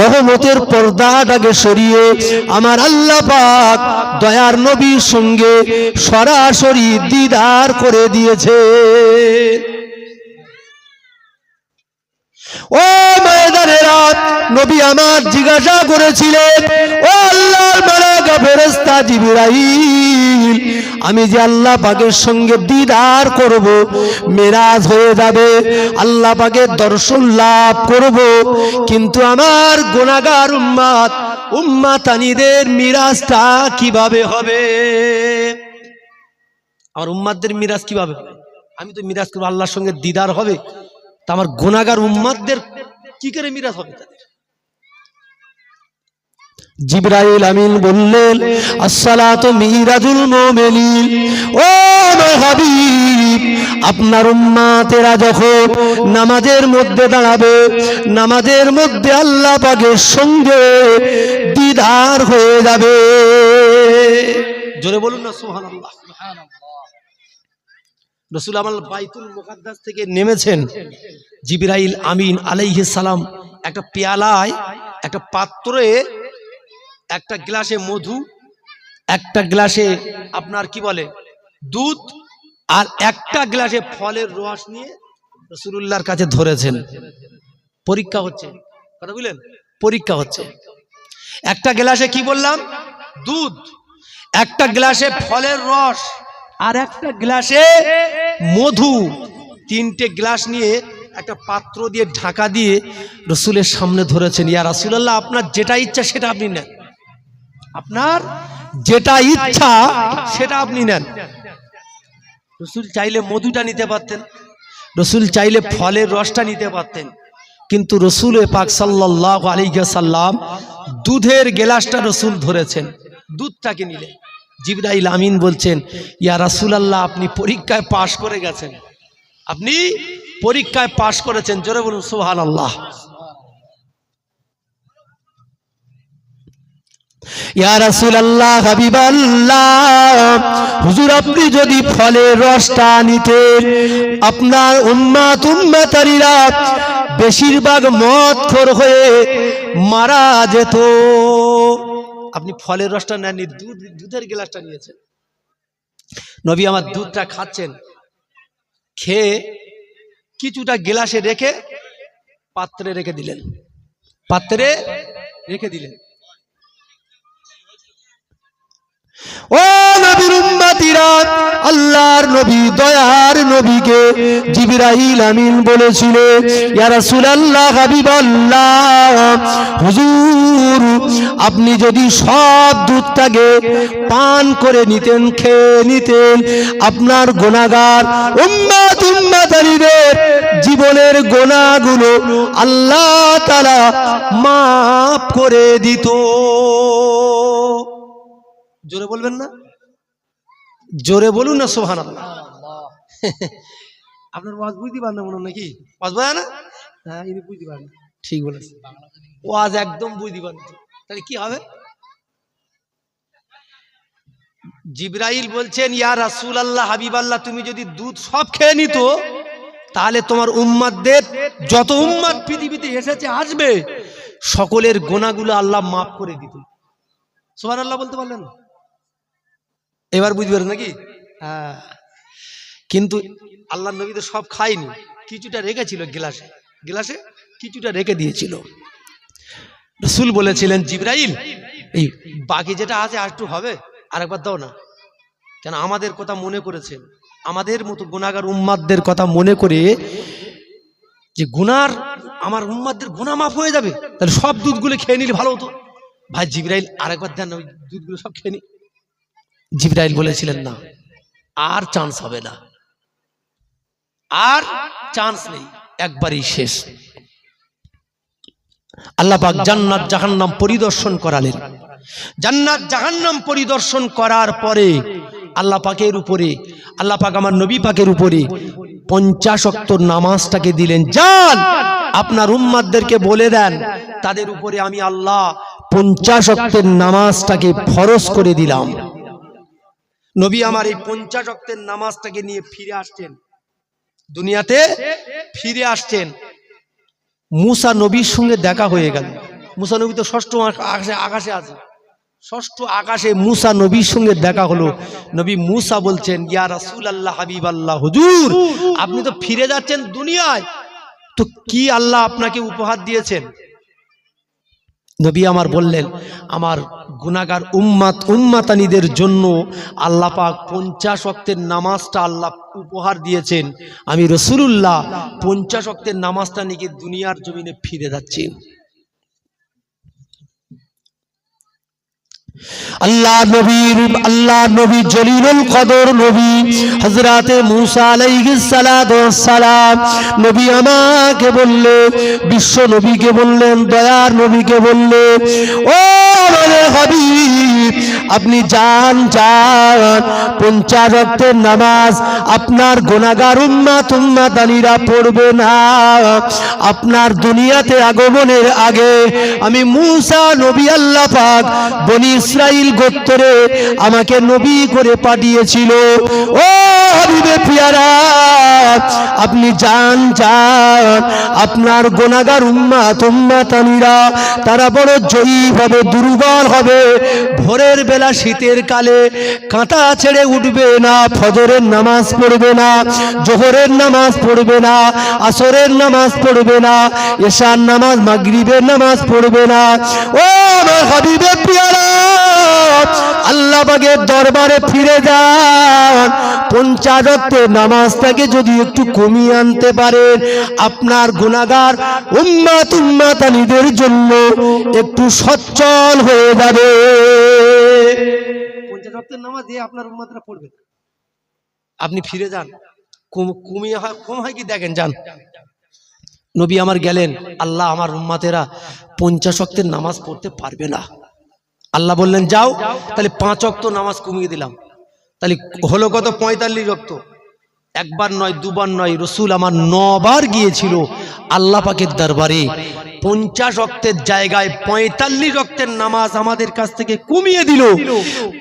রহমতের পর্দাটাকে সরিয়ে আমার আল্লাহ পাক দয়ার নবীর সঙ্গে সরাসরি দিদার করে দিয়েছে। ও ময়দানেরা নবী আমার জিজ্ঞাসা করেছিলেন, ও আল্লাহর মালাকা ফেরেশতা জিবরাইল, আমি যে আল্লাহ পাকের সঙ্গে দিদার করব, মেরাজ হয়ে যাবে, আল্লাহ পাকের দর্শন লাভ করব, কিন্তু আমার গুনাহগার উম্মাত উম্মাতানিদের মিরাজটা কীভাবে হবে? আমার উম্মাদদের মিরাজ কীভাবে হবে? আমি তো মিরাজ করব, আল্লাহর সঙ্গে দিদার হবে। তা আমার গুনাগার উম্মাদদের কি করে মিরাজ হবে তাদের? জিব্রাইল আমিন বললেন, আসসালাতু মিরাজুল মুমিনিন। ও হাবিব, আপনার উম্মাতেরা যখন নামাজের মধ্যে দাঁড়াবে, নামাজের মধ্যে আল্লাহ পাকের সঙ্গে দিদার হয়ে যাবে। জোরে বলুন না সুবহানাল্লাহ সুবহানাল্লাহ। রসুল আমার বাইতুল মুকাদ্দাস থেকে নেমেছেন জিবরাইল আমিন সালাম। একটা পেয়ালায়, একটা পাত্রে, একটা গ্লাসে মধু, একটা গ্লাসে আপনার কি বলে, দুধ আর একটা গ্লাসে ফলের রস নিয়ে রসুল্লাহর কাছে ধরেছেন। পরীক্ষা হচ্ছে। কথা বুঝলেন? পরীক্ষা হচ্ছে। একটা গ্লাসে কি বললাম? দুধ। একটা গ্লাসে ফলের রস। আর একটা গ্লাসে মধু। তিনটে গ্লাস নিয়ে একটা পাত্র দিয়ে ঢাকা দিয়ে রসুলের সামনে ধরেছেন, ইয়া রাসুলাল্লাহ, আপনার যেটা ইচ্ছা সেটা আপনি নেন। আপনার যেটা ইচ্ছা সেটা আপনি নেন। রসুল চাইলে মধুটা নিতে পারতেন, রসুল চাইলে ফলের রসটা নিতে পারতেন, কিন্তু রসুল পাক সাল্লাহ আলিগাসাল্লাম দুধের গেলাসটা রসুল ধরেছেন, দুধটাকে নিলে জিবরাইল আমিন বলছেন, ইয়া রাসুলাল্লাহ, আপনি পরীক্ষায় পাশ করে গেছেন। আপনি পরীক্ষায় পাশ করেছেন, জোরে বলুন সুহান আল্লাহ হুজুর, আপনি যদি ফলের রসটা নিতেন, আপনার উম্মাত, উম্মাতারিরা বেশিরভাগ খোর হয়ে মারা যেত। আপনি ফলের রসটা নেননি, দুধ, দুধের গ্লাসটা নিয়েছেন। নবী আমার দুধটা খাচ্ছেন, খেয়ে কিছুটা গ্লাসে রেখে পাত্রে রেখে দিলেন। পাত্রে রেখে দিলেন। ও নবীর উম্মতিরা আল্লাহর নবী, দয়ার নবীকে জিবরাইল আমিন বলেছিলেন, ইয়া রাসূলুল্লাহ হাবিবাল্লাহ, হুজুর, আপনি যদি সব দুধটাকে পান করে নিতেন, খেয়ে নিতেন, আপনার গুনাহগার উম্মাত উম্মাতারিদের জীবনের গোনাগুলো আল্লাহ তাআলা মাফ করে দিত। জোরে বলবেন না? জোরে বলুন না সোহান আপনার ওয়াজ বুঝতে পারেন না মনে নাকি? ওয়াজ বোঝা না? হ্যাঁ ইনি বুঝতে পারেন। ঠিক বলেছে ওয়াজ একদম বুঝতে পারেন। তাহলে কি হবে? জিব্রাইল বলছেন ইয়া রাসূল আল্লাহ হাবিব আল্লাহ তুমি যদি দুধ সব খেয়ে নিত তাহলে তোমার উম্মাদদের যত উম্মাদ পৃথিবীতে এসেছে আসবে সকলের গোনাগুলো আল্লাহ মাফ করে দিত। সোহান আল্লাহ বলতে পারলেন? না? এবার বুঝতে পারেন নাকি? হ্যাঁ। কিন্তু আল্লাহ নবী তো সব খায়নি কিছুটা রেখেছিল গ্লাসে। গ্লাসে কিছুটা রেখে দিয়েছিল। রসুল বলেছিলেন জিব্রাইল এই বাকি যেটা আছে আর একটু হবে আরেকবার দাও না। কেন আমাদের কথা মনে করেছেন। আমাদের মতো গুণাগার উম্মাদদের কথা মনে করে যে গুনার আমার উম্মাদদের গুণা মাফ হয়ে যাবে। তাহলে সব দুধগুলো খেয়ে নিলে ভালো হতো। ভাই জিব্রাইল আরেকবার দেন ওই দুধগুলো সব খেয়ে নি। জিব্রাইল বলেছিলেন না, আর চান্স হবে না। আর চান্স নেই, একবারই শেষ। আল্লাহ পাক জান্নাত জাহান্নাম পরিদর্শন করালেন। জান্নাত জাহান্নাম পরিদর্শন করার পরে আল্লাহ পাকের উপরে, আল্লাহ পাক আমার নবী পাকের উপরে পঞ্চাশ অক্তর নামাজটাকে দিলেন। যান, আপনার উম্মাদদেরকে বলে দেন, তাদের উপরে আমি আল্লাহ পঞ্চাশ অক্তের নামাজটাকে ফরজ করে দিলাম। নবী আমার এই পঞ্চাশ অক্তের নামাজটাকে নিয়ে ফিরে আসছেন। দুনিয়াতে ফিরে আসছেন। মুসা নবীর সঙ্গে দেখা হয়ে গেল। মুসা নবী তো ষষ্ঠ আকাশে আকাশে আছে। ষষ্ঠ আকাশে মুসা নবীর সঙ্গে দেখা হলো। নবী মুসা বলছেন, ইয়া রাসূল আল্লাহ হাবিব আল্লাহ হুজুর, আপনি তো ফিরে যাচ্ছেন দুনিয়ায়। তো কি আল্লাহ আপনাকে উপহার দিয়েছেন? নবী আমার বললেন, আমার গুনাগার উম্মাত, উম্মাতানিদের জন্য আল্লাহ পাক পঞ্চাশ অক্তের নামাজটা আল্লাহ উপহার দিয়েছেন। আমি রসুলুল্লাহ পঞ্চাশ অক্তের নামাজটা নিকে দুনিয়ার জমিনে ফিরে যাচ্ছি। আল্লাহ নবীর আল্লাহ নবী, জলিলুল কদর নবী, হযরতে মুসা আলাইহিস সালাম। নবী আমাকে বললে, বিশ্ব নবীকে বললেন, দয়ার নবীকে বললে, ও আমাদের হাবিব, আপনি যান যান, পঞ্চাশ ওয়াক্তের নামাজ, আপনার গুনাহগার উম্মাত উম্মাতানিরা পড়বে না। আপনার দুনিয়াতে আগমনের আগে আমি মুসা নবী আল্লাহ পাক বনি ইসরাইল গোত্তরে আমাকে নবী করে পাঠিয়েছিল। ও হাবিবে পিয়ারা, আপনি যান যান। আপনার গোনাগার উম্মাত উম্মাতানিরা তারা বড় জয়ী হবে দুর্বল হবে। ভোরের বেলা শীতের কালে কাঁটা ছেড়ে উঠবে না, ফজরের নামাজ পড়বে না, জোহরের নামাজ পড়বে না, আসরের নামাজ পড়বে না, এশার নামাজ, মাগরিবের নামাজ পড়বে না। ও আমার হাবিবে পিয়ারা আল্লাহ পাকের দরবারে ফিরে যান। পঞ্চাশত্বে নামাজটাকে যদি একটু কমিয়ে আনতে পারেন আপনার গুণাগার উম্মাত উম্মাতানিদের জন্য একটু সচ্ছল হয়ে যাবে। পঞ্চাশত্বের নামাজ দিয়ে আপনার উম্মাতরা পড়বে আপনি ফিরে যান। কম- কমিয়ে হয় কম হয় কি? দেখেন যান। নবী আমার গেলেন আল্লাহ আমার উম্মাতেরা পঞ্চাশ অক্তের নামাজ পড়তে পারবে না। আল্লাহ বললেন, যাও, তাহলে পাঁচ অক্ত নামাজ কমিয়ে দিলাম। তাহলে হলো কত? পঁয়তাল্লিশ অক্ত একবার নয়, দুবার নয়, রসুল আমার নবার গিয়েছিল আল্লাহ পাকের দরবারে। পঞ্চাশ অক্তের জায়গায় পঁয়তাল্লিশ অক্তের নামাজ আমাদের কাছ থেকে কমিয়ে দিল।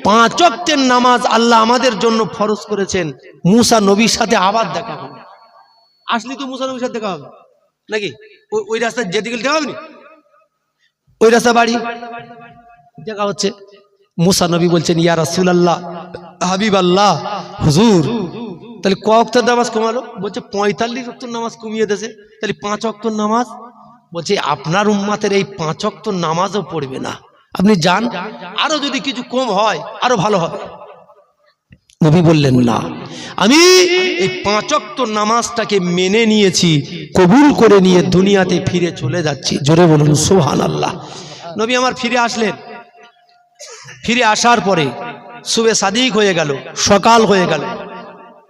পাঁচ অক্তের নামাজ আল্লাহ আমাদের জন্য ফরজ করেছেন। মুসা নবীর সাথে আবার দেখা হবে। আসলি তো মুসা নবীর সাথে দেখা হবে। নাকি? ওই- রাস্তায় যেতে গেলে দেখা হবে? ওই রাস্তা বাড়ি? দেখা হচ্ছে, মুসা নবী বলছেন, ইয়া রাসুল আল্লাহ হাবিব আল্লাহ হুজুর। তাহলে ক অক্তর নামাজ কমালো? বলছে, পঁয়তাল্লিশ অক্তর নামাজ কমিয়ে দিয়েছে তাহলে পাঁচ অক্তর নামাজ? বলছে, আপনার উম্মাতের এই পাঁচ অক্তর নামাজও পড়বে না। আপনি যান, আরও যদি কিছু কম হয়, আরও ভালো হবে। নবী বললেন, না, আমি এই পাঁচ অক্ত নামাজটাকে মেনে নিয়েছি, কবুল করে নিয়ে দুনিয়াতে ফিরে চলে যাচ্ছি। জোরে বলুন সোহান আল্লাহ নবী আমার ফিরে আসলেন। ফিরে আসার পরে সুবে সাদিক হয়ে গেল, সকাল হয়ে গেল।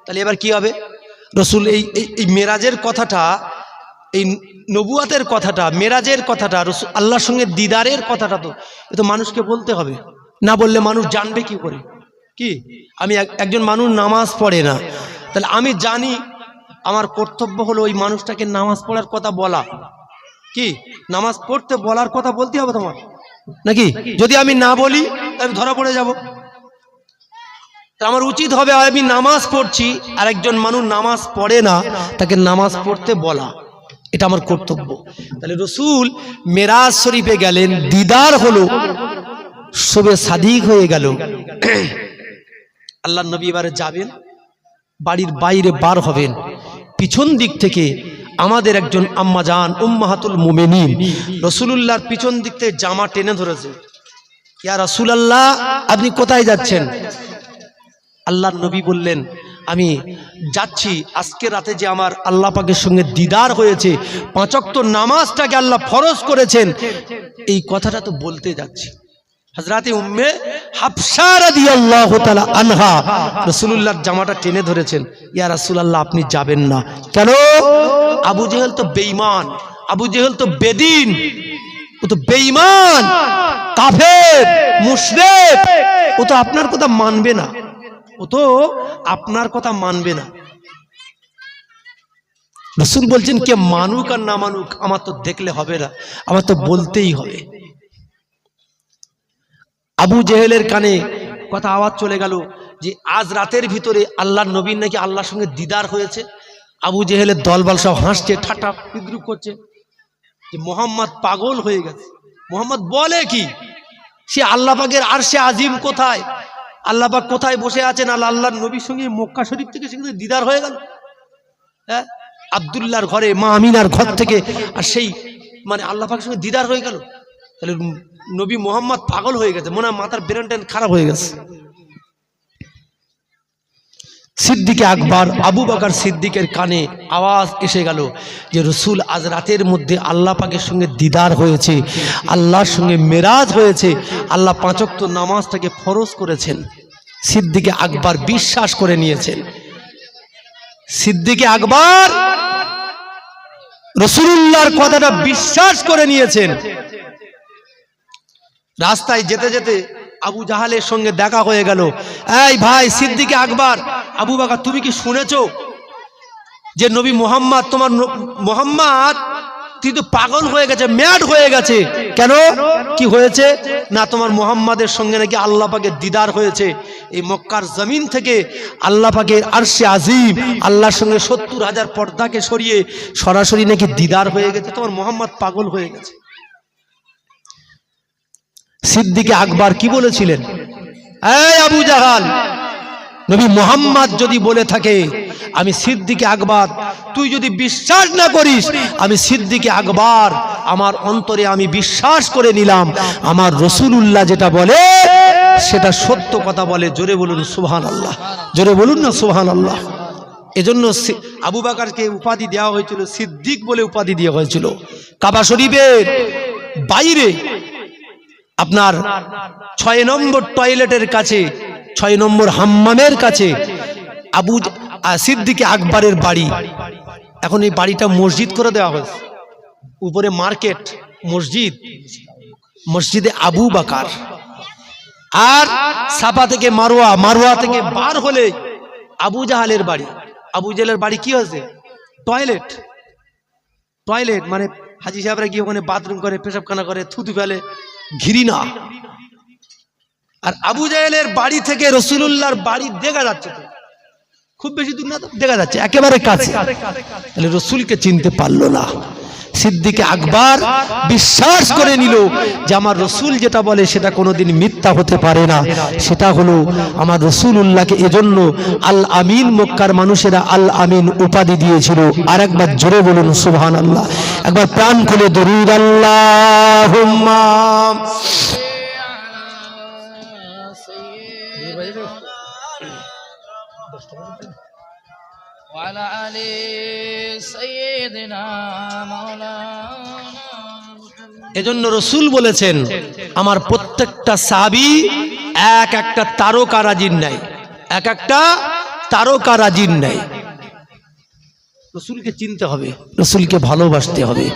তাহলে এবার কি হবে? রসুল এই, এই- মেরাজের কথাটা, এই নবুয়াতের কথাটা, মেরাজের কথাটা, রসুল আল্লাহর সঙ্গে দিদারের কথাটা তো, এ তো মানুষকে বলতে হবে। না বললে মানুষ জানবে কি করে? কি? আমি এক- একজন মানুষ নামাজ পড়ে না। তাহলে আমি জানি আমার কর্তব্য হলো ওই মানুষটাকে নামাজ পড়ার কথা বলা। কি? নামাজ পড়তে বলার কথা বলতে হবে তোমার? নাকি? যদি আমি না বলি আমি ধরা পড়ে যাব। আমার উচিত হবে আমি নামাজ পড়ছি আর একজন মানুষ নামাজ পড়ে না, তাকে নামাজ পড়তে বলা। এটা আমার কর্তব্য। তাহলে রসুল মেরাজ শরীফে গেলেন, দিদার হলো শোবে সাদিক হয়ে গেল। আল্লাহ নবী এবারে যাবেন, বাড়ির বাইরে বার হবেন, পিছন দিক থেকে আমাদের একজন আম্মা যান উম্মাহাতুল মুমেনিন। রসুলুল্লাহর পিছন দিক থেকে জামা টেনে ধরেছে। ইয়া রসুলাল্লাহ, আপনি কোথায় যাচ্ছেন? আল্লাহর নবী বললেন, আমি যাচ্ছি, আজকে রাতে যে আমার আল্লাহ পাকের সঙ্গে দিদার হয়েছে পাঁচক্ত নামাজটাকে আল্লাহ ফরজ করেছেন। এই কথাটা তো বলতে যাচ্ছি। হাজরাতে উম্মে হাফসা রাদিয়াল্লাহু তাআলা আনহা রাসূলুল্লাহর জামাটা টেনে ধরেছেন। ইয়া রাসূলুল্লাহ, আপনি যাবেন না। কেন? আবু জেহেল তো বেঈমান, আবু জেহেল তো বেদিন। ও তো বেঈমান, কাফের, মুশরিক। ও তো আপনার কথা মানবে না। ও তো আপনার কথা মানবে না। রসুল বলছেন, কে মানুক আর না মানুক, আমার তো দেখলে হবে না, আমার তো বলতেই হবে। আবু জেহেলের কানে কথা আওয়াজ চলে গেল যে, আজ রাতের ভিতরে আল্লাহর নবীর নাকি আল্লাহর সঙ্গে দিদার হয়েছে? আবু জেহেলের দলবল সব হাসছে ঠাটা বিদ্রুপ করছে। যে মোহাম্মদ পাগল হয়ে গেছে। মোহাম্মদ বলে কি? সে আল্লাহ পাকের আর সে আজিম কোথায়? আল্লাহ পাক কোথায় বসে আছেন? আল্লাহ আল্লাহর নবীর সঙ্গে মক্কা শরীফ থেকে সেখানে দিদার হয়ে গেল। হ্যাঁ? আবদুল্লাহর ঘরে, মা আমিনার ঘর থেকে আর সেই মানে আল্লাহ পাকের সঙ্গে দিদার হয়ে গেল। তাহলে নবী মোহাম্মদ পাগল হয়ে গেছে। মনে হয় মাথার ব্রেন খারাপ হয়ে গেছে। সিদ্দিকে আকবর, আবু বাকার সিদ্দিকের কানে আওয়াজ এসে গেল যে রসুল আজ রাতের মধ্যে আল্লাহ পাকের সঙ্গে দিদার হয়েছে, আল্লাহর সঙ্গে মেরাজ হয়েছে, আল্লাহ পাঁচক্ত নামাজটাকে ফরজ করেছেন। সিদ্দিকে আকবর বিশ্বাস করে নিয়েছেন। সিদ্দিকে আকবর রসুল্লাহর কথাটা বিশ্বাস করে নিয়েছেন। রাস্তায় যেতে যেতে আবু জাহালের সঙ্গে দেখা হয়ে গেল। এই ভাই, সিদ্দিকে আকবর আবু বাকা তুমি কি শুনেছ যে নবী মোহাম্মদ তোমার মোহাম্মদ তুই তো পাগল হয়ে গেছে, ম্যাড হয়ে গেছে? কেন? কি হয়েছে? না, তোমার মোহাম্মদের সঙ্গে নাকি আল্লাহ দিদার হয়েছে। এই মক্কার জমিন থেকে আল্লাহ আরশে আজিম, আল্লাহর সঙ্গে সত্তর হাজার পর্দাকে সরিয়ে সরাসরি নাকি দিদার হয়ে গেছে, তোমার মোহাম্মদ পাগল হয়ে গেছে। সিদ্দিকে আকবর কি বলেছিলেন? এই আবু জাহাল নবী মোহাম্মদ যদি বলে থাকে, আমি সিদ্দিকে আকবর, তুই যদি বিশ্বাস না করিস, আমি সিদ্দিকে আকবর, আমার অন্তরে আমি বিশ্বাস করে নিলাম। আমার রসুলুল্লাহ যেটা বলে, সেটা সত্য কথা বলে। জোরে বলুন সুবহান আল্লাহ জোরে বলুন না সুবহান আল্লাহ এজন্য আবু বাকারকে উপাধি দেওয়া হয়েছিল, সিদ্দিক বলে উপাধি দেওয়া হয়েছিল। কাবা শরীফের বাইরে আপনার ছয় নম্বর টয়লেটের কাছে ছয় নম্বর হাম্মামের কাছে আবু সিদ্দিকে আকবরের বাড়ি। এখন এই বাড়িটা মসজিদ করে দেওয়া হয়েছে। উপরে মার্কেট, মসজিদ, মসজিদে আবু বাকার। আর সাপা থেকে মারোয়া মারোয়া থেকে বার হলে আবু জাহালের বাড়ি। আবু জাহালের বাড়ি কি হয়েছে? টয়লেট। টয়লেট মানে হাজি সাহেবরা গিয়ে ওখানে বাথরুম করে, পেশাবখানা করে, থুতু ফেলে ঘিরিনা আর আবু জাহেলের বাড়ি থেকে রসুলুল্লাহর বাড়ি দেখা যাচ্ছে খুব বেশি দূর না দেখা যাচ্ছে, একেবারে কাছে। তাহলে রসুলকে চিনতে পারল না। সিদ্দিকে আকবর বিশ্বাস করে নিল যে আমার রসুল যেটা বলে সেটা কোনোদিন মিথ্যা হতে পারে না। সেটা হলো আমার রসুল উল্লাহকে এজন্য আল আমিন মক্কার মানুষেরা আল আমিন উপাধি দিয়েছিল। আর একবার জোরে বলুন সুবহান আল্লাহ একবার প্রাণ খুলে দরুদ আল্লাহ وعلى آل سيدنا مولانا এজন্য রসুল বলেছেন আমার প্রত্যেকটা সাবি এক একটা তারকা রাজির নাই এক একটা তারকা রাজির নাই রসুলকে চিনতে হবে রসুলকে ভালোবাসতে হবে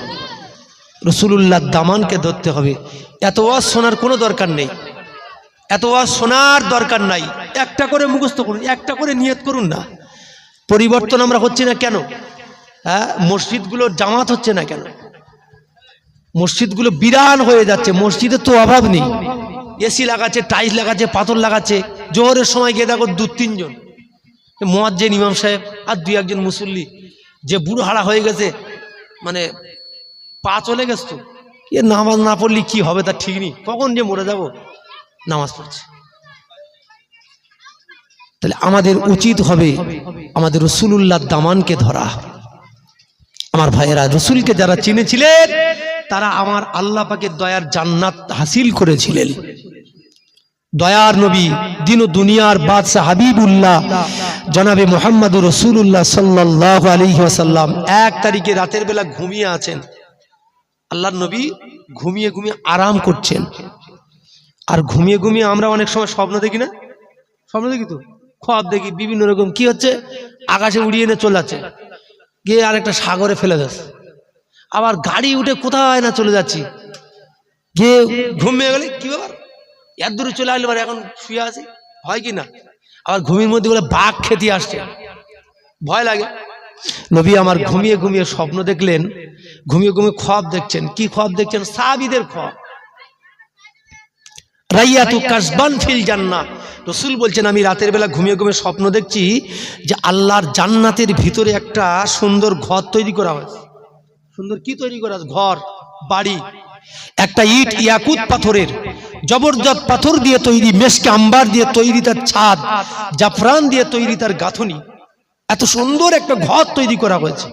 রসুলুল্লাহ দামানকে ধরতে হবে এত ওয়াজ শোনার কোনো দরকার নেই এত ওয়াজ শোনার দরকার নাই একটা করে মুখস্থ করুন একটা করে নিয়ত করুন না পরিবর্তন আমরা হচ্ছে না কেন? হ্যাঁ মসজিদগুলোর জামাত হচ্ছে না কেন? মসজিদগুলো বিরান হয়ে যাচ্ছে, মসজিদে তো অভাব নেই। এসি লাগাচ্ছে, টাইলস লাগাচ্ছে, পাথর লাগাচ্ছে, জোহরের সময় গিয়ে দেখো দু, তিনজন। মোয়াজ্জেন, ইমাম সাহেব আর দুই একজন মুসল্লি, যে বুড়ো হারা হয়ে গেছে মানে পা চলে গেছে তো। এ নামাজ না পড়লে কি হবে তা ঠিক নেই। কখন যে মরে যাব? নামাজ পড়ছে। তাহলে আমাদের উচিত হবে আমাদের রসুলুল্লাহ দামানকে ধরা। আমার ভাইয়েরা, রসুলকে যারা চিনেছিলেন, তারা আমার আল্লাহ পাকের দয়ার জান্নাত হাসিল করেছিলেন। দয়ার নবী, দিন দুনিয়ার বাদশাহ হাবিবুল্লাহ, জনাবে মোহাম্মদ রসুল্লাহ সাল্লাহ আলহিহাসাল্লাম এক তারিখে রাতের বেলা ঘুমিয়ে আছেন। আল্লাহর নবী ঘুমিয়ে ঘুমিয়ে আরাম করছেন। আর ঘুমিয়ে ঘুমিয়ে আমরা অনেক সময় স্বপ্ন দেখি না? স্বপ্ন দেখি তো? খব দেখি বিভিন্ন রকম। কি হচ্ছে? আকাশে উড়িয়ে এনে চলে যাচ্ছে। গিয়ে আরেকটা সাগরে ফেলে যাচ্ছে। আবার গাড়ি উঠে কোথায় না চলে যাচ্ছি। গিয়ে ঘুমিয়ে গেলে। কি ব্যাপার? এত দূরে চলে আসলে এখন শুয়ে আছি? হয় কি না? আবার ঘুমির মধ্যে বলে বাঘ খেতে আসছে। ভয় লাগে। নবী আমার ঘুমিয়ে ঘুমিয়ে স্বপ্ন দেখলেন। ঘুমিয়ে ঘুমিয়ে খব দেখছেন। কি খব দেখছেন? সাবিদের খব রাইয়াতু কাসবান ফিল জান্নাহ। রসুল বলছেন, আমি রাতের বেলা ঘুমিয়ে ঘুমিয়ে স্বপ্ন দেখছি যে আল্লাহর জান্নাতের ভিতরে একটা সুন্দর ঘর তৈরি করা হয়েছে। সুন্দর কি তৈরি করা? ঘর, বাড়ি। একটা ইট ইয়াকুত পাথরের, জবরদস্ত পাথর দিয়ে তৈরি, মেশকে আম্বার দিয়ে তৈরি তার ছাদ, জাফরান দিয়ে তৈরি তার গাঁথনি। এত সুন্দর একটা ঘর তৈরি করা হয়েছে।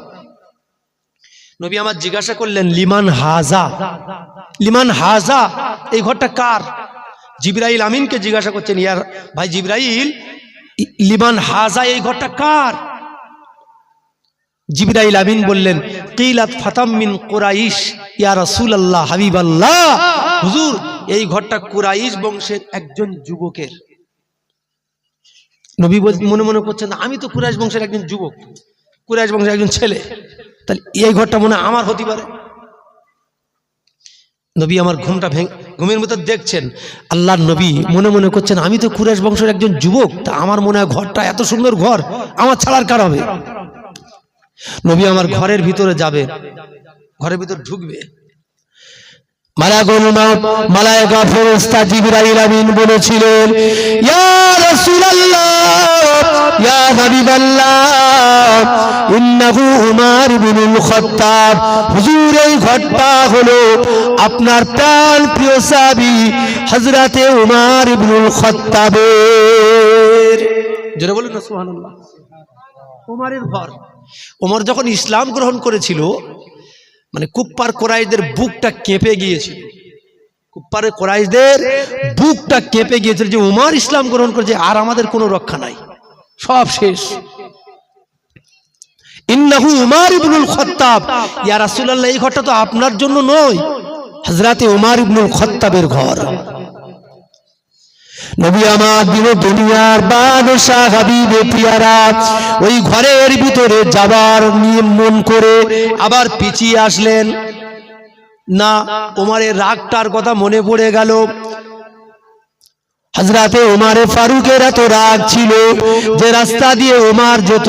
নবী আমার জিজ্ঞাসা করলেন, লিমান হাজা? লিমান হাজা, এই ঘরটা কার? জিবরাইল আমিনকে জিজ্ঞাসা করছেন, ইয়ার ভাই জিবরাইল লিমান হাজা এই ঘরটা কার? জিবরাইল আমিন বললেন, কিলাত ফাতাম মিন কুরাইশ, ইয়া রাসূলুল্লাহ, হাবিবাল্লাহ। হুজুর, এই ঘরটা কুরাইশ বংশের একজন যুবকের। নবী মনে মনে করছেন, আমি তো কুরাইশ বংশের একজন যুবক, কুরাইশ বংশের একজন ছেলে। তাহলে এই ঘরটা মনে আমার হতে পারে? নবী, আমার ঘুমটা ভেঙে ঘুমের মধ্যে দেখছেন, আল্লাহর নবী মনে মনে করছেন, আমি তো কুরাইশ বংশের একজন যুবক, তা আমার মনে হয় ঘরটা এত সুন্দর ঘর, আমার ছাড়ার কার হবে। নবী আমার ঘরের ভিতরে যাবে, ঘরের ভিতর ঢুকবে। বলেছিলেন, ইয়া ইয়া খাত্তাব। হুজুর, এই ঘটনা হলো আপনার প্রাণ প্রিয় সাহাবী হযরতে উমার ইবনুল খাত্তাবের। জোরে বলুন না, সুবহানাল্লাহ। ওমরের ঘর। ওমর যখন ইসলাম গ্রহণ করেছিল মানে কুপ্পার কোরাইদের বুকটা কেঁপে গিয়েছিল। কুপ্পারের কোরাইশদের বুকটা কেঁপে গিয়েছিল যে উমার ইসলাম গ্রহণ করেছে, আর আমাদের কোনো রক্ষা নাই। সব শেষ। ইন্নাহু উমার ইবনুল খত্তাব। ইয়া রাসূলুল্লাহ, এই ঘরটা তো আপনার জন্য নয়, হযরতে উমার ইবনুল খত্তাবের ঘর। নবী আমার দিন দুনিয়ার বাদশাহ হাবিবে পিয়ারা, ওই ঘরের ভিতরে যাবার নিয়ম মন করে আবার পিছিয়ে আসলেন। না ওমারের রাগটার কথা মনে পড়ে গেল। হজরতে ওমারে ফারুকের এত রাগ ছিল যে রাস্তা দিয়ে ওমার যেত।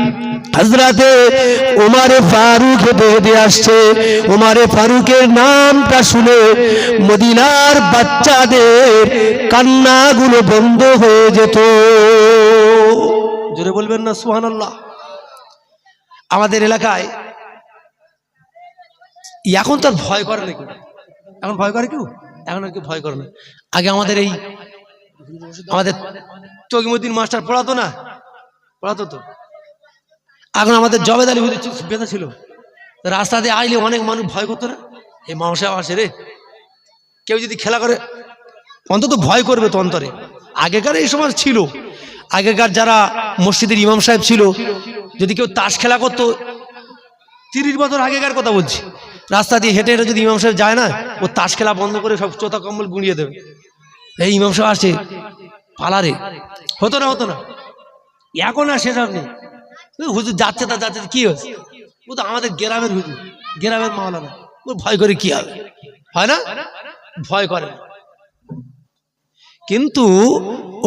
হজরতে ওমারে ফারুক হেঁটে আসছে। ওমারে ফারুকের নামটা শুনে মদিনার বাচ্চাদের কান্নাগুলো বন্ধ হয়ে যেত। জোরে বলবেন না সুহানাল্লাহ আমাদের এলাকায় এখন তার ভয় করে নাকি এখন ভয় করে কেউ? এখন আর কেউ ভয় করে না। আগে আমাদের এই, আমাদের তগিমুদ্দিন মাস্টার পড়াতো না? পড়াতো তো? এখন আমাদের জবেদ আলী চুপ বেঁধে ছিল। রাস্তা দিয়ে আইলে অনেক মানুষ ভয় করতো না? এই মাংসা আসে রে। কেউ যদি খেলা করে, অন্তত ভয় করবে তো অন্তরে। আগেকার এই সময় ছিল। আগেকার যারা মসজিদের ইমাম সাহেব ছিল, যদি কেউ তাস খেলা করতো, তিরিশ বছর আগেকার কথা বলছি। রাস্তা দিয়ে হেঁটে হেঁটে যদি ইমাম সাহেব যায় না, ও তাস খেলা বন্ধ করে সব চোতা কম্বল গুঁড়িয়ে দেবে। এই ইমাম সাহেব আসে পালারে হতো না হতো না। এখন আর সেসব নেই। হুজুর যাচ্ছে তা যাচ্ছে, কি হয়েছে? ও তো আমাদের গ্রামের হুজুর, গ্রামের মাওলানা। ও ভয় করে কি হবে? হয় না? ভয় করে কিন্তু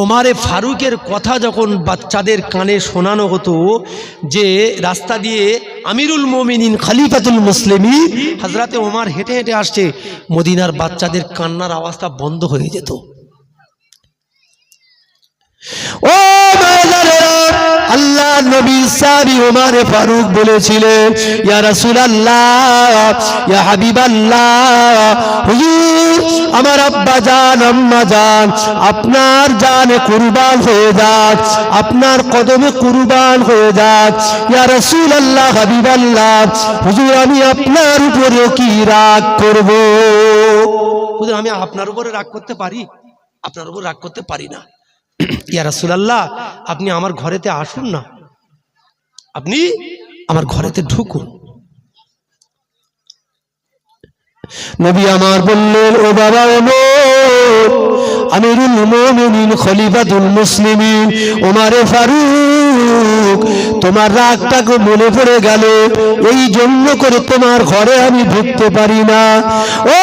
ওমারে ফারুকের কথা যখন বাচ্চাদের কানে শোনানো হতো যে রাস্তা দিয়ে আমিরুল মোমিনিন খালিফাতুল মুসলিমি হাজরাতে ওমার হেঁটে হেঁটে আসছে, মদিনার বাচ্চাদের কান্নার আওয়াজটা বন্ধ হয়ে যেত। ও আল্লাহ নবী সাবি ওমারে ফারুক বলেছিলেন, ইয়া রাসূলুল্লাহ, ইয়া হাবিবাল্লাহ, হুজুর, আমার আব্বা জান, আম্মা জান, আপনার জানে কুরবান হয়ে যাক, আপনার কদমে কুরবান হয়ে যাক, ইয়া রাসূলুল্লাহ, হাবিবাল্লাহ, হুজুর, আমি আপনার উপরে কি রাগ করব? হুজুর, আমি আপনার উপরে রাগ করতে পারি? আপনার উপর রাগ করতে পারি না। ইয়া রাসূলুল্লাহ, আপনি আমার ঘরেতে আসুন না। আপনি আমার ঘরেতে ঢুকুন। নবী আমার বললেন, ও বাবা আমিরুল মুমিনিন, খলিফাতুল মুসলিমিন, ওমারে ফারুক তোমার রাগটাকে মনে পড়ে গেল। এই জন্য করে তোমার ঘরে আমি ঢুকতে পারি না। ও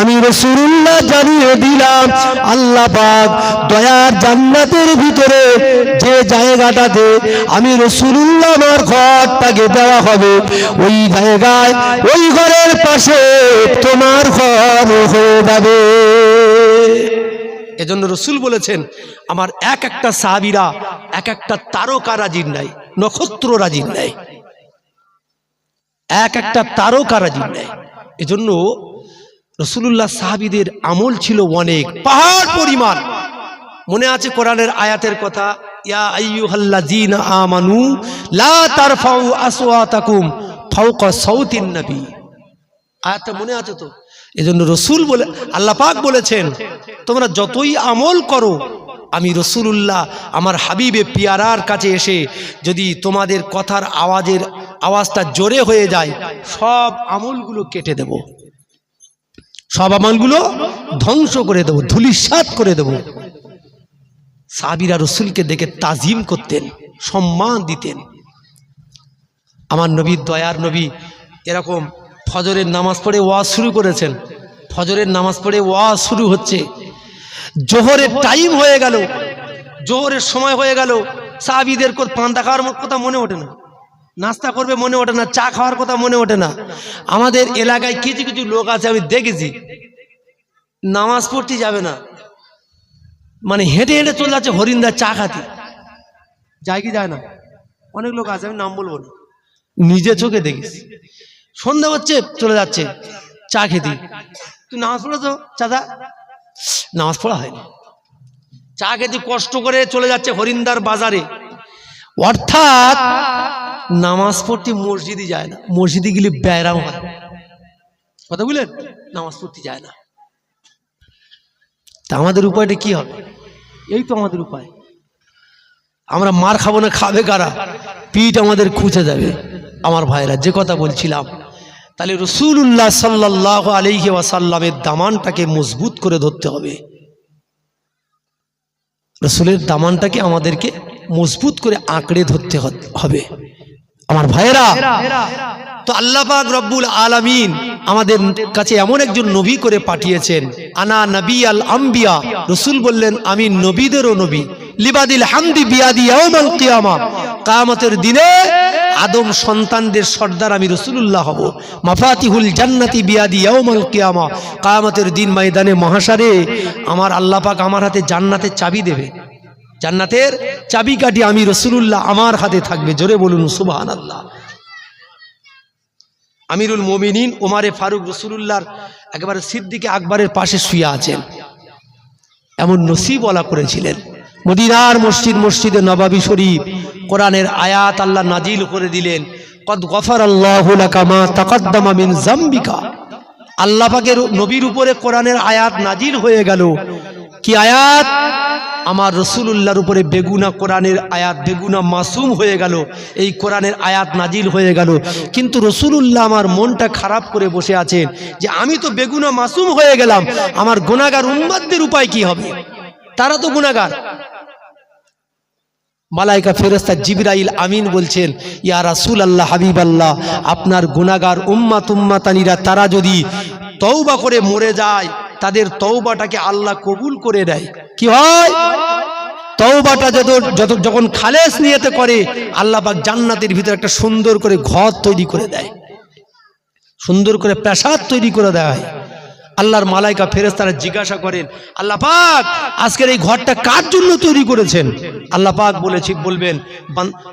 আমি রাসূলুল্লাহ জানিয়ে দিলাম, আল্লাহ দয়ার জান্নাতের ভিতরে যে জায়গাটাতে আমি রাসূলুল্লাহ আমার ঘরটাকে দেওয়া হবে, ওই জায়গায়, ওই ঘরের পাশে তোমার ঘর হয়ে যাবে। এজন্য রসুল বলেছেন, আমার এক একটা সাহাবিরা, এক একটা তারকা রাজির নাই, নক্ষত্র রাজির নাই। এক একটা তারকা রাজির নাই। এজন্য রসুল্লাহ সাহাবিদের আমল ছিল অনেক, পাহাড় পরিমাণ। মনে আছে কোরআনের আয়াতের কথা, ইয়া আমানু লা মনে আছে তো? এজন্য রসুল বলে, আল্লাহ পাক বলেছেন, তোমরা যতই আমল করো, আমি রসুলুল্লাহ আমার হাবিবে পিয়ারার কাছে এসে যদি তোমাদের কথার আওয়াজের আওয়াজটা জোরে হয়ে যায়, সব আমলগুলো কেটে দেব। সব আমলগুলো ধ্বংস করে দেব, ধুলিসাৎ করে দেব। সাবিরা রসুলকে দেখে তাজিম করতেন, সম্মান দিতেন। আমার নবী দয়ার নবী এরকম ফজরের নামাজ পড়ে ওয়াজ শুরু করেছেন। ফজরের নামাজ পড়ে ওয়াজ শুরু হচ্ছে। জোহরের টাইম হয়ে গেল। জোহরের সময় হয়ে গেল। সাহাবিদের পান্তা খাওয়ার কথা মনে ওঠে না। নাস্তা করবে মনে ওঠে না। চা খাওয়ার কথা মনে ওঠে না। আমাদের এলাকায় কিছু কিছু লোক আছে, আমি দেখেছি। নামাজ পড়তে যাবে না। মানে হেঁটে হেঁটে চলে যাচ্ছে হরিন্দা চা খাতে। যায় কি যায় না? অনেক লোক আছে, আমি নাম বলব না। নিজে চোখে দেখিস। সন্ধ্যা হচ্ছে, চলে যাচ্ছে। চা খেতে। তুই নামাজ পড়েছো চাদা নামাজ পড়া হয়নি। চা খেতে কষ্ট করে চলে যাচ্ছে হরিন্দার বাজারে। অর্থাৎ নামাজ পড়তে মসজিদে যায় না। মসজিদে গেলে ব্যায়াম হয়। কথা বুঝলেন? নামাজ পড়তে যায় না। তা আমাদের উপায়টা কি হবে? এই তো আমাদের উপায়। আমরা মার খাব না, খাবে কারা? পিঠ আমাদের খুঁজে যাবে। আমার ভাইরা যে কথা বলছিলাম তাহলে রসুল্লাহ সাল্লাহ আলহি ওয়াসাল্লামের দামানটাকে মজবুত করে ধরতে হবে। রসুলের দামানটাকে আমাদেরকে মজবুত করে আঁকড়ে ধরতে হবে। আমার ভাইয়েরা, তো পাক রব্বুল আলামিন আমাদের কাছে এমন একজন নবী করে পাঠিয়েছেন, আনা নবী আল আম্বিয়া রসুল বললেন, আমি নবীদেরও নবী। লিবাদিল হামদি বিয়াদি ইয়াউমাল কিয়ামা। কিয়ামতের দিনে আদম সন্তানদের সর্দার আমি রসুলুল্লাহ হব। মাফাতিহুল জান্নাতি বিয়াদি ইয়াউমাল কিয়ামা। কিয়ামতের দিন ময়দানে মহাসারে আমার আল্লাহ পাক আমার হাতে জান্নাতের চাবি দেবে। জান্নাতের চাবি চাবিকাঠি আমি রসুলুল্লাহ আমার হাতে থাকবে। জোরে বলুন, সুবহানাল্লাহ। আমিরুল মোমিনিন ওমারে ফারুক রসুলুল্লাহর একেবারে সিদ্দিকে আকবরের পাশে শুয়ে আছেন। এমন নসিবওয়ালা করেছিলেন। মদিনার মসজিদ, মসজিদে নবাবি শরীফ কোরআনের আয়াত আল্লাহ নাজিল করে দিলেন, কদ গফার আল্লাহ মা তাকাদ্দামা জাম্বিকা আল্লাহ পাকের নবীর উপরে কোরআনের আয়াত নাজিল হয়ে গেল। কি আয়াত? আমার রসুলুল্লাহর উপরে বেগুনা কোরআনের আয়াত, বেগুনা মাসুম হয়ে গেল। এই কোরআনের আয়াত নাজিল হয়ে গেল। কিন্তু রসুলুল্লাহ আমার মনটা খারাপ করে বসে আছেন যে, আমি তো বেগুনা মাসুম হয়ে গেলাম। আমার গোনাগার উম্মাদদের উপায় কি হবে? তারা তো গুণাগার মালাইকা ফেরেস্তা জিবরাইল আমিন বলছেন, ইয়া রাসুল আল্লাহ হাবিব আল্লাহ আপনার গুনাগার উম্মা তুম্মাতানিরা তারা যদি তৌবা করে মরে যায়, তাদের তৌবাটাকে আল্লাহ কবুল করে দেয় কি হয়? তৌবাটা যত যত যখন খালেস নিয়েতে করে, আল্লাহ পাক জান্নাতের ভিতরে একটা সুন্দর করে ঘর তৈরি করে দেয়। সুন্দর করে প্রাসাদ তৈরি করে হয় আল্লাহর মালাইকা ফেরেস তারা জিজ্ঞাসা করেন, আল্লাহ পাক, আজকের এই ঘরটা কার জন্য তৈরি করেছেন? আল্লাহ পাক বলেছি বলবেন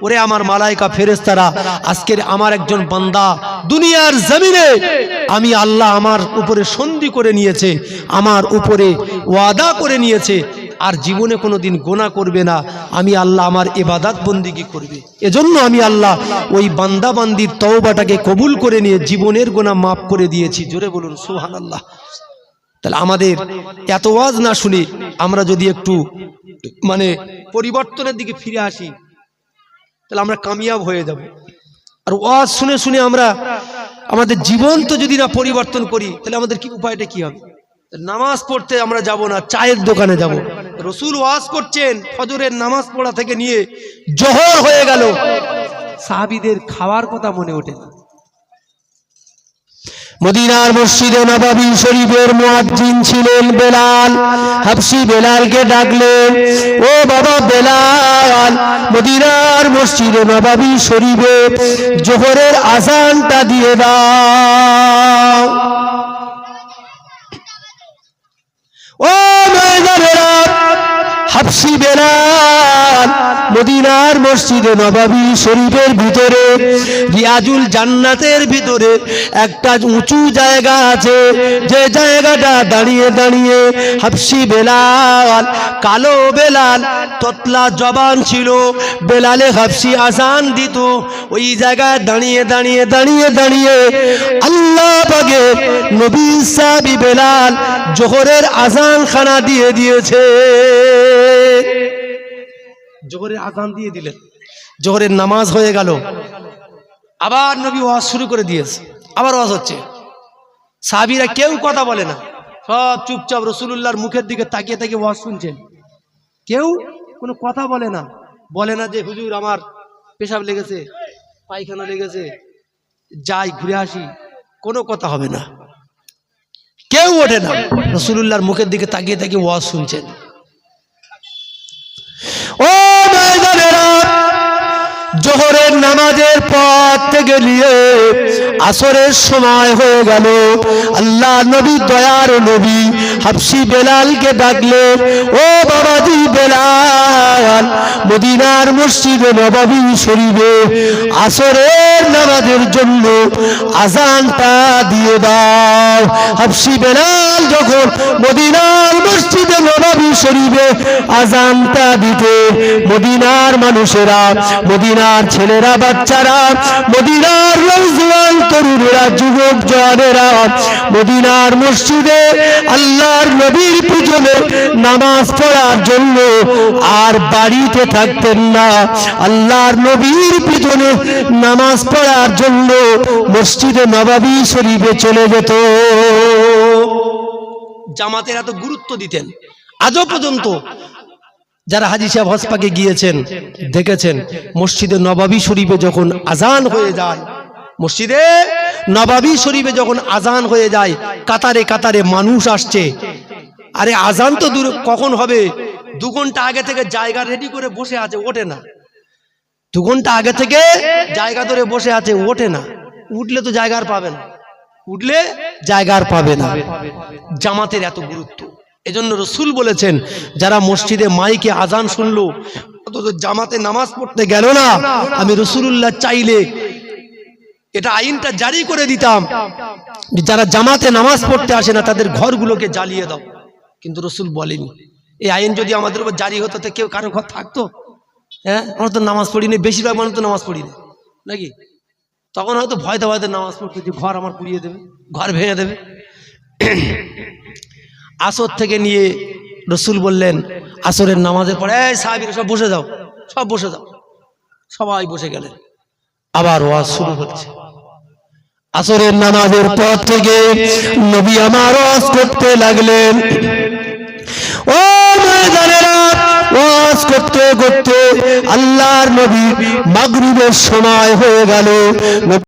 ওরে আমার মালাইকা ফেরেস তারা আজকের আমার একজন বান্দা দুনিয়ার জমিনে, আমি আল্লাহ আমার উপরে সন্ধি করে নিয়েছে, আমার উপরে ওয়াদা করে নিয়েছে আর জীবনে কোনো দিন গোনা করবে না। আমি আল্লাহ আমার এবাদাত বন্দিগি করবে। এজন্য আমি আল্লাহ ওই বান্দা বান্দির তওবাটাকে কবুল করে নিয়ে জীবনের গোনা মাফ করে দিয়েছি। জোরে বলুন সুহান আল্লাহ তাহলে আমাদের এত ওয়াজ না শুনে আমরা যদি একটু মানে পরিবর্তনের দিকে ফিরে আসি, তাহলে আমরা কামিয়াব হয়ে যাব। আর ওয়াজ শুনে শুনে আমরা, আমাদের জীবন তো যদি না পরিবর্তন করি, তাহলে আমাদের কি উপায়টা কি হবে? নামাজ পড়তে আমরা যাব না, চায়ের দোকানে যাব। রসুল ওয়াজ করছেন, ফজরের নামাজ পড়া থেকে নিয়ে জোহর হয়ে গেল। সাহাবিদের খাওয়ার কথা মনে ওঠে না। মদিনার মসজিদে নবাবী শরীফের মুয়াজ্জিন ছিলেন বেলাল। হাফসি বেলালকে ডাকলেন, ও বাবা বেলাল, মদিনার মসজিদে নবাবী শরীফে জোহরের আজানটা দিয়ে দাও। ও ময়দানেরা হাফসি বেলাল মদিনার মসজিদে নবাবী শরীফের ভিতরে রিয়াজুল জান্নাতের ভিতরে একটা উঁচু জায়গা আছে। যে জায়গাটা দাঁড়িয়ে দাঁড়িয়ে হাফসি বেলাল, কালো বেলাল, ততলা জবান ছিল। বেলালে হাফসি আসান দিত। ওই জায়গায় দাঁড়িয়ে দাঁড়িয়ে দাঁড়িয়ে দাঁড়িয়ে আল্লাহ পাকে নবী সাবি বেলাল জোহরের আজান খানা দিয়ে দিয়েছে। জোহরের আজান দিয়ে দিলেন। জোহরের নামাজ হয়ে গেল। আবার নবী ওয়াজ শুরু করে দিয়েছে। আবার ওয়াজ হচ্ছে। সাহাবিরা কেউ কথা বলে না। সব চুপচাপ রসুলুল্লাহর মুখের দিকে তাকিয়ে তাকিয়ে ওয়াজ শুনছেন। কেউ কোনো কথা বলে না। বলে না যে, হুজুর, আমার পেশাব লেগেছে, পায়খানা লেগেছে, যাই, ঘুরে আসি। কোনো কথা হবে না। কেউ ওঠে না। রসুলুল্লাহর মুখের দিকে তাকিয়ে তাকিয়ে ওয়াজ শুনছেন। জোহরের নামাজের পর থেকে নিয়ে আসরের সময় হয়ে গেল। আল্লাহ নবী, দয়ার নবী হাফসি বেলালকে ডাকলে ও বাবাজি বেলাল, মদিনার মসজিদে নবাবী শরীফে আসরের নামাজের জন্য আজানটা দিয়ে দাও। হাফসি বেলাল যখন মদিনার মসজিদে নবাবী শরীফে আজানটা দিতে। মদিনার মানুষেরা, মদিনার ছেলেরা, বাচ্চারা, মদিনার তরুণেরা, যুবক মদিনার মসজিদে আল্লাহর নবীর নামাজ পড়ার জন্য আর বাড়িতে থাকতেন না। আল্লাহর নবীর পিছনে নামাজ পড়ার জন্য মসজিদে নবাবী শরীফে চলে যেত। জামাতের গুরুত্ব দিতেন। আজও পর্যন্ত যারা হাজি সাহেব হসপাকে গিয়েছেন, দেখেছেন, মসজিদে নবাবী শরীফে যখন আজান হয়ে যায়, মসজিদে নবাবী শরীফে যখন আজান হয়ে যায়, কাতারে কাতারে মানুষ আসছে। আরে আজান তো দূর, কখন হবে? দু ঘণ্টা আগে থেকে জায়গা রেডি করে বসে আছে, ওঠে না। দু ঘণ্টা আগে থেকে জায়গা ধরে বসে আছে, ওঠে না। উঠলে তো জায়গা আর পাবে না। উঠলে জায়গা আর পাবে না। জামাতের এত গুরুত্ব। এজন্য রসুল বলেছেন, যারা মসজিদে মাইকে আজান শুনলো জামাতে নামাজ পড়তে গেল না, আমি রসুল্লাহ চাইলে এটা আইনটা জারি করে দিতাম যারা জামাতে নামাজ পড়তে আসে না, তাদের ঘরগুলোকে জ্বালিয়ে দাও। কিন্তু রসুল বলেনি। এই আইন যদি আমাদের উপর জারি হতো, তো কেউ কারও ঘর থাকতো? হ্যাঁ? আমরা তো নামাজ পড়িনি বেশিরভাগ মানুষ তো নামাজ পড়িনি নাকি? তখন হয়তো ভয়তে ভয়তে নামাজ পড়তো, যে ঘর আমার পুড়িয়ে দেবে, ঘর ভেঙে দেবে। আসর থেকে নিয়ে রসুল বললেন, আসরের নামাজের পরে, এই সাহাবিরা সব বসে যাও, সব বসে যাও। সবাই বসে গেলেন। আবার ওয়াজ শুরু হচ্ছে। আসরের নামাজের পর থেকে নবী আমার ওয়াজ করতে লাগলেন। ও ওয়াজ করতে করতে আল্লাহর নবী মাগরিবের সময় হয়ে গেল।